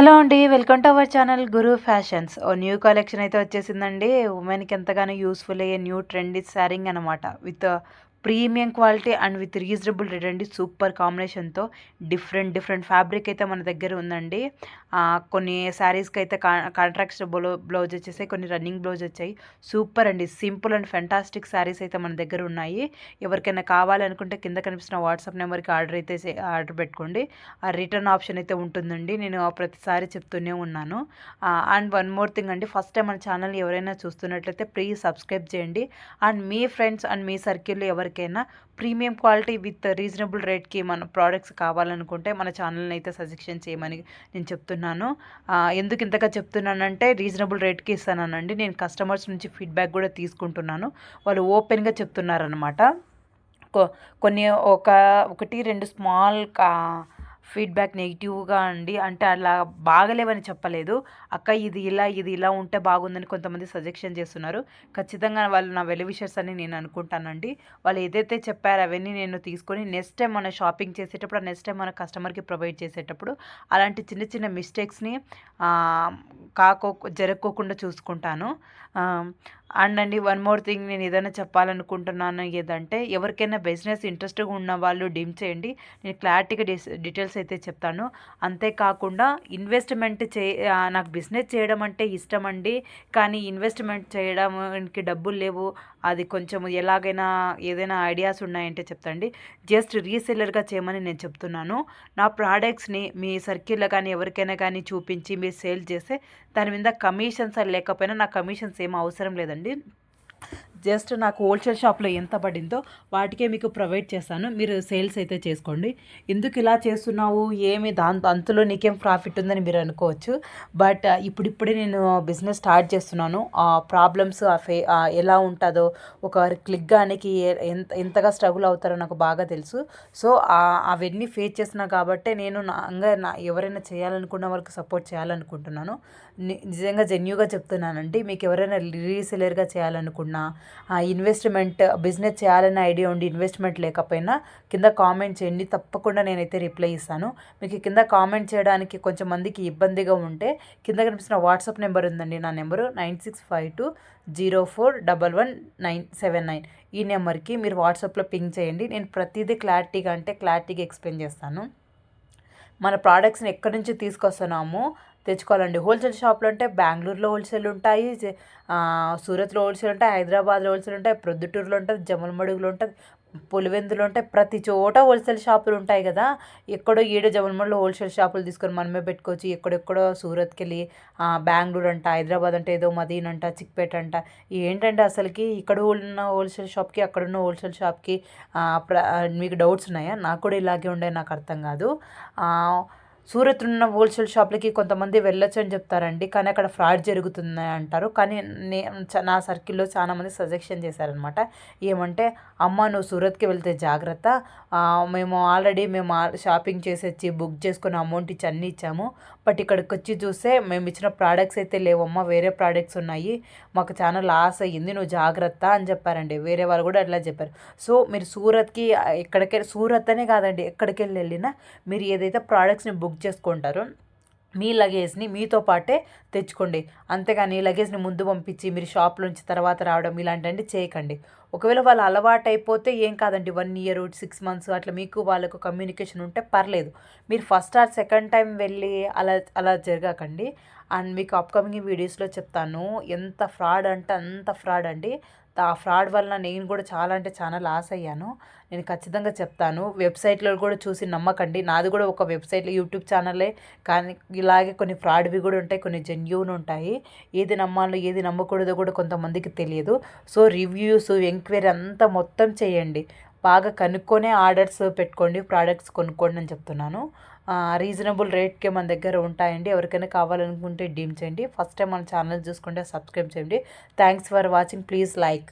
Hello అండి welcome to our channel Guru fashions. Oh new collection అయితే వచ్చేసిందండి. ఉమెన్కి ఎంతగానో యూస్ఫుల్ అయ్యే న్యూ ట్రెండ్ శారింగ్ అనమాట with premium quality and with reasonable rate అండి. సూపర్ కాంబినేషన్తో డిఫరెంట్ డిఫరెంట్ ఫ్యాబ్రిక్ అయితే మన దగ్గర ఉందండి. కొన్ని శారీస్కి అయితే కాంట్రాక్ట్ బ్లౌ బ్లౌజ్ వచ్చేసాయి కొన్ని రన్నింగ్ బ్లౌజ్ వచ్చాయి. సూపర్ అండి. సింపుల్ అండ్ ఫెంటాస్టిక్ శారీస్ అయితే మన దగ్గర ఉన్నాయి. ఎవరికైనా కావాలనుకుంటే కింద కనిపిస్తున్న వాట్సాప్ నెంబర్కి ఆర్డర్ అయితే ఆర్డర్ పెట్టుకోండి. ఆ రిటర్న్ ఆప్షన్ అయితే ఉంటుందండి. నేను ప్రతిసారి చెప్తూనే ఉన్నాను. అండ్ వన్ మోర్ థింగ్ అండి. ఫస్ట్ టైం మన ఛానల్ ఎవరైనా చూస్తున్నట్లయితే ప్లీజ్ సబ్స్క్రైబ్ చేయండి. అండ్ మీ ఫ్రెండ్స్ అండ్ మీ సర్కిల్లో ఎవరికి ఎవరికైనా ప్రీమియం క్వాలిటీ విత్ రీజనబుల్ రేట్కి మన ప్రోడక్ట్స్ కావాలనుకుంటే మన ఛానల్ని అయితే సజెషన్ చేయమని నేను చెప్తున్నాను. ఎందుకు ఇంతగా చెప్తున్నానంటే రీజనబుల్ రేట్కి ఇస్తానండి నేను కస్టమర్స్ నుంచి ఫీడ్బ్యాక్ కూడా తీసుకుంటున్నాను. వాళ్ళు ఓపెన్గా చెప్తున్నారనమాట కొన్ని ఒక ఒకటి రెండు స్మాల్ కా ఫీడ్బ్యాక్ నెగిటివ్గా అండి. అంటే అలా బాగలేవని చెప్పలేదు. అక్క ఇది ఇలా ఇది ఇలా ఉంటే బాగుందని కొంతమంది సజెషన్ చేస్తున్నారు. ఖచ్చితంగా వాళ్ళు నా వెల్ విషర్స్ అని నేను అనుకుంటానండి. వాళ్ళు ఏదైతే చెప్పారో అవన్నీ నేను తీసుకొని నెక్స్ట్ టైం మన షాపింగ్ చేసేటప్పుడు నెక్స్ట్ టైం మన కస్టమర్కి ప్రొవైడ్ చేసేటప్పుడు అలాంటి చిన్న చిన్న మిస్టేక్స్ని కాకో జరగకోకుండా చూసుకుంటాను. అండ్ అండి వన్ మోర్ థింగ్ నేను ఏదైనా చెప్పాలనుకుంటున్నాను ఏదంటే ఎవరికైనా బిజినెస్ ఇంట్రెస్ట్గా ఉన్న వాళ్ళు డిమ్ చేయండి. నేను క్లారిటీగా డీటెయిల్స్ అయితే చెప్తాను. అంతేకాకుండా ఇన్వెస్ట్మెంట్ చే నాకు బిజినెస్ చేయడం అంటే ఇష్టం అండి. కానీ ఇన్వెస్ట్మెంట్ చేయడానికి డబ్బులు లేవు. అది కొంచెం ఎలాగైనా ఏదైనా ఐడియాస్ ఉన్నాయంటే చెప్తండి. జస్ట్ రీసెల్లర్గా చేయమని నేను చెప్తున్నాను. నా ప్రోడక్ట్స్ని మీ సర్కిల్లో కానీ ఎవరికైనా కానీ చూపించి మీరు సేల్ చేస్తే దాని మీద కమిషన్స్ లేకపోయినా నా కమిషన్స్ ఏం అవసరం లేదండి. అండి జస్ట్ నాకు హోల్సేల్ షాప్లో ఎంత పడిందో వాటికే మీకు ప్రొవైడ్ చేస్తాను మీరు సేల్స్ అయితే చేసుకోండి. ఎందుకు ఇలా చేస్తున్నావు? ఏమి దాంతో అంతలో నీకేం ప్రాఫిట్ ఉందని మీరు అనుకోవచ్చు. బట్ ఇప్పుడిప్పుడే నేను బిజినెస్ స్టార్ట్ చేస్తున్నాను. ఆ ప్రాబ్లమ్స్ ఆ ఫే ఎలా ఉంటుందో ఒక క్లిక్ గానికి ఎంత ఎంతగా స్ట్రగుల్ అవుతారో నాకు బాగా తెలుసు. సో అవన్నీ ఫేస్ చేసిన కాబట్టే నేను నా ఎవరైనా చేయాలనుకున్న వాళ్ళకి సపోర్ట్ చేయాలనుకుంటున్నాను. నిజంగా జెన్యుగా చెప్తున్నానండి. మీకు ఎవరైనా రీసెలర్గా చేయాలనుకున్నా ఇన్వెస్ట్మెంట్ బిజినెస్ చేయాలనే ఐడియా ఉండి ఇన్వెస్ట్మెంట్ లేకపోయినా కింద కామెంట్ చేయండి. తప్పకుండా నేనైతే రిప్లై ఇస్తాను. మీకు కింద కామెంట్ చేయడానికి కొంచెం మందికి ఇబ్బందిగా ఉంటే కింద కనిపిస్తున్న వాట్సాప్ నెంబర్ ఉందండి. నా number nine six five two zero four double one nine seven nine. ఈ నెంబర్కి మీరు వాట్సాప్లో పింక్ చేయండి. నేను ప్రతిదీ క్లారిటీగా అంటే క్లారిటీగా ఎక్స్ప్లెయిన్ చేస్తాను. మన ప్రోడక్ట్స్ని ఎక్కడి నుంచి తీసుకొస్తున్నామో తెచ్చుకోవాలండి. హోల్సేల్ షాపులు అంటే బెంగళూరులో హోల్సేల్ ఉంటాయి సూరత్లో హోల్సేల్ ఉంటాయి హైదరాబాద్లో హోల్సేల్ ఉంటాయి ప్రొద్దుటూరులో ఉంటుంది జమలమడుగులో ఉంటుంది పులివెందులు ఉంటాయి ప్రతి చోట హోల్సేల్ షాపులు ఉంటాయి కదా. ఎక్కడో ఏడో జమలమడిలో హోల్సేల్ షాపులు తీసుకొని మనమే పెట్టుకోవచ్చు. ఎక్కడెక్కడో సూరత్కి వెళ్ళి బెంగళూరు అంట హైదరాబాద్ అంటే ఏదో మదీన్ అంట చిక్పేట అంట ఏంటంటే అసలుకి ఇక్కడ ఉన్న హోల్సేల్ షాప్కి అక్కడ ఉన్న హోల్సేల్ షాప్కి మీకు డౌట్స్ ఉన్నాయా? నాకు కూడా ఇలాగే ఉండే నాకు అర్థం కాదు. సూరత్ ఉన్న హోల్సేల్ షాప్లకి కొంతమంది వెళ్ళొచ్చు అని చెప్తారండి. కానీ అక్కడ ఫ్రాడ్ జరుగుతుంది అంటారు. కానీ నే నా సర్కిల్లో చాలామంది సజెషన్ చేశారనమాట ఏమంటే అమ్మ నువ్వు సూరత్కి వెళ్తే జాగ్రత్త. మేము ఆల్రెడీ మేము షాపింగ్ చేసి వచ్చి బుక్ చేసుకుని అమౌంట్ ఇచ్చి అన్నీ ఇచ్చాము. బట్ ఇక్కడికి వచ్చి చూస్తే మేము ఇచ్చిన ప్రోడక్ట్స్ అయితే లేవమ్మా వేరే ప్రోడక్ట్స్ ఉన్నాయి. మాకు చాలా లాస్ అయ్యింది నువ్వు జాగ్రత్త అని చెప్పారండి. వేరే వాళ్ళు కూడా అట్లా చెప్పారు. సో మీరు సూరత్కి ఎక్కడికి సూరత్ అనే కాదండి ఎక్కడికి వెళ్ళి వెళ్ళినా మీరు ఏదైతే ప్రోడక్ట్స్ని బుక్ బుక్ చేసుకుంటారు. మీ లగేజ్ని మీతో పాటే తెచ్చుకోండి. అంతేగాని లగేజ్ని ముందు పంపించి మీరు షాప్లోంచి తర్వాత రావడం ఇలాంటివన్నీ చేయకండి. ఒకవేళ వాళ్ళు అలవాటు అయిపోతే ఏం కాదండి వన్ ఇయర్ సిక్స్ మంత్స్ అట్లా మీకు వాళ్ళకు కమ్యూనికేషన్ ఉంటే పర్లేదు. మీరు ఫస్ట్ ఆర్ సెకండ్ టైం వెళ్ళి అలా అలా జరగకండి. అండ్ మీకు అప్కమింగ్ వీడియోస్లో చెప్తాను ఎంత ఫ్రాడ్ అంటే అంత ఫ్రాడ్ అండి. ఆ ఫ్రాడ్ వలన నేను కూడా చాలా అంటే చాలా లాస్ అయ్యాను. నేను ఖచ్చితంగా చెప్తాను. వెబ్సైట్లో కూడా చూసి నమ్మకండి. నాది కూడా ఒక వెబ్సైట్లో యూట్యూబ్ ఛానలే. కానీ ఇలాగే కొన్ని ఫ్రాడ్వి కూడా ఉంటాయి కొన్ని జెన్యూన్ ఉంటాయి. ఏది నమ్మాలో ఏది నమ్మకూడదో కూడా కొంతమందికి తెలియదు. సో రివ్యూస్ ఎంక్వైరీ అంతా మొత్తం చేయండి. బాగా కనుక్కొనే ఆర్డర్స్ పెట్టుకోండి ప్రోడక్ట్స్ కొనుక్కోండి అని చెప్తున్నాను. రీజనబుల్ రేట్కే మన దగ్గర ఉంటాయండి. ఎవరికైనా కావాలనుకుంటే డీమ్ చేయండి. ఫస్ట్ టైం మన ఛానల్ చూసుకుంటే సబ్స్క్రైబ్ చేయండి. Thanks for watching please like